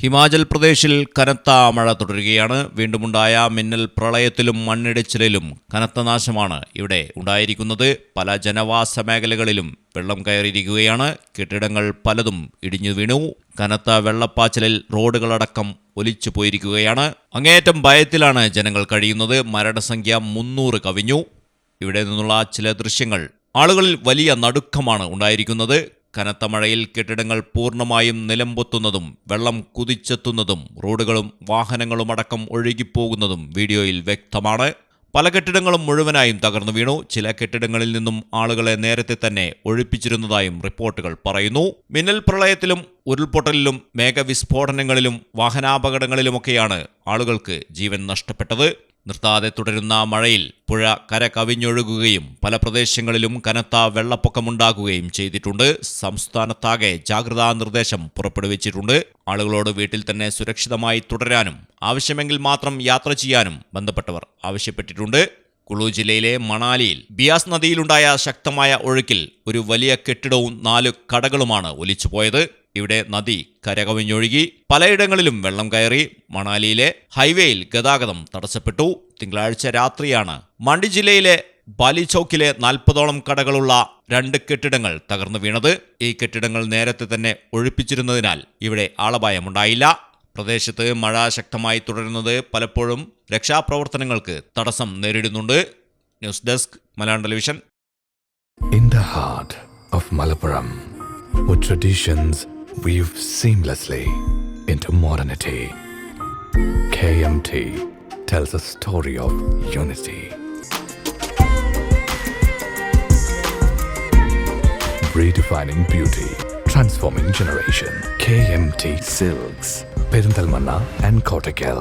ഹിമാചൽ പ്രദേശിൽ കനത്ത മഴ തുടരുകയാണ്. വീണ്ടുമുണ്ടായ മിന്നൽ പ്രളയത്തിലും മണ്ണിടിച്ചിലിലും കനത്ത നാശമാണ് ഇവിടെ ഉണ്ടായിരിക്കുന്നത്. പല ജനവാസ മേഖലകളിലും വെള്ളം കയറിയിരിക്കുകയാണ്. കെട്ടിടങ്ങൾ പലതും ഇടിഞ്ഞു വീണു. കനത്ത വെള്ളപ്പാച്ചിലിൽ റോഡുകളടക്കം ഒലിച്ചു പോയിരിക്കുകയാണ്. അങ്ങേയറ്റം ഭയത്തിലാണ് ജനങ്ങൾ കഴിയുന്നത്. മരണസംഖ്യ മുന്നൂറ് കവിഞ്ഞു. ഇവിടെ നിന്നുള്ള ചില ദൃശ്യങ്ങൾ ആളുകളിൽ വലിയ നടുക്കമാണ് ഉണ്ടായിരിക്കുന്നത്. കനത്ത മഴയിൽ കെട്ടിടങ്ങൾ പൂർണമായും നിലംപൊത്തുന്നതും വെള്ളം കുതിച്ചെത്തുന്നതും റോഡുകളും വാഹനങ്ങളും അടക്കം ഒഴുകിപ്പോകുന്നതും വീഡിയോയിൽ വ്യക്തമാണ്. പല കെട്ടിടങ്ങളും മുഴുവനായും തകർന്നു വീണു. ചില കെട്ടിടങ്ങളിൽ നിന്നും ആളുകളെ നേരത്തെ തന്നെ ഒഴിപ്പിച്ചിരുന്നതായും റിപ്പോർട്ടുകൾ പറയുന്നു. മിന്നൽ പ്രളയത്തിലും ഉരുൾപൊട്ടലിലും മേഘവിസ്ഫോടനങ്ങളിലും വാഹനാപകടങ്ങളിലുമൊക്കെയാണ് ആളുകൾക്ക് ജീവൻ നഷ്ടപ്പെട്ടത്. നിർത്താതെ തുടരുന്ന മഴയിൽ പുഴ കര കവിഞ്ഞൊഴുകുകയും പല പ്രദേശങ്ങളിലും കനത്ത വെള്ളപ്പൊക്കമുണ്ടാകുകയും ചെയ്തിട്ടുണ്ട്. സംസ്ഥാനത്താകെ ജാഗ്രതാ നിർദ്ദേശം പുറപ്പെടുവിച്ചിട്ടുണ്ട്. ആളുകളോട് വീട്ടിൽ തന്നെ സുരക്ഷിതമായി തുടരാനും ആവശ്യമെങ്കിൽ മാത്രം യാത്ര ചെയ്യാനും ബന്ധപ്പെട്ടവർ ആവശ്യപ്പെട്ടിട്ടുണ്ട്. കുളു ജില്ലയിലെ മണാലിയിൽ ബിയാസ് നദിയിലുണ്ടായ ശക്തമായ ഒഴുക്കിൽ ഒരു വലിയ കെട്ടിടവും നാല് കടകളുമാണ് ഒലിച്ചുപോയത്. ഇവിടെ നദി കരകവിഞ്ഞൊഴുകി പലയിടങ്ങളിലും വെള്ളം കയറി മണാലിയിലെ ഹൈവേയിൽ ഗതാഗതം തടസ്സപ്പെട്ടു. തിങ്കളാഴ്ച രാത്രിയാണ് മണ്ഡി ജില്ലയിലെ ബാലിചൌക്കിലെ നാൽപ്പതോളം കടകളുള്ള രണ്ട് കെട്ടിടങ്ങൾ തകർന്നു വീണത്. ഈ കെട്ടിടങ്ങൾ നേരത്തെ തന്നെ ഒഴിപ്പിച്ചിരുന്നതിനാൽ ഇവിടെ ആളപായമുണ്ടായില്ല. പ്രദേശത്ത് മഴ ശക്തമായി തുടരുന്നത് പലപ്പോഴും രക്ഷാപ്രവർത്തനങ്ങൾക്ക് തടസ്സം നേരിടുന്നുണ്ട്. News desk Malayalam television. In the heart of Malappuram with traditions weave seamlessly into modernity, KMT tells a story of unity. Redefining beauty, transforming generation. KMT Silks, Perinthalmanna and Kottakkal.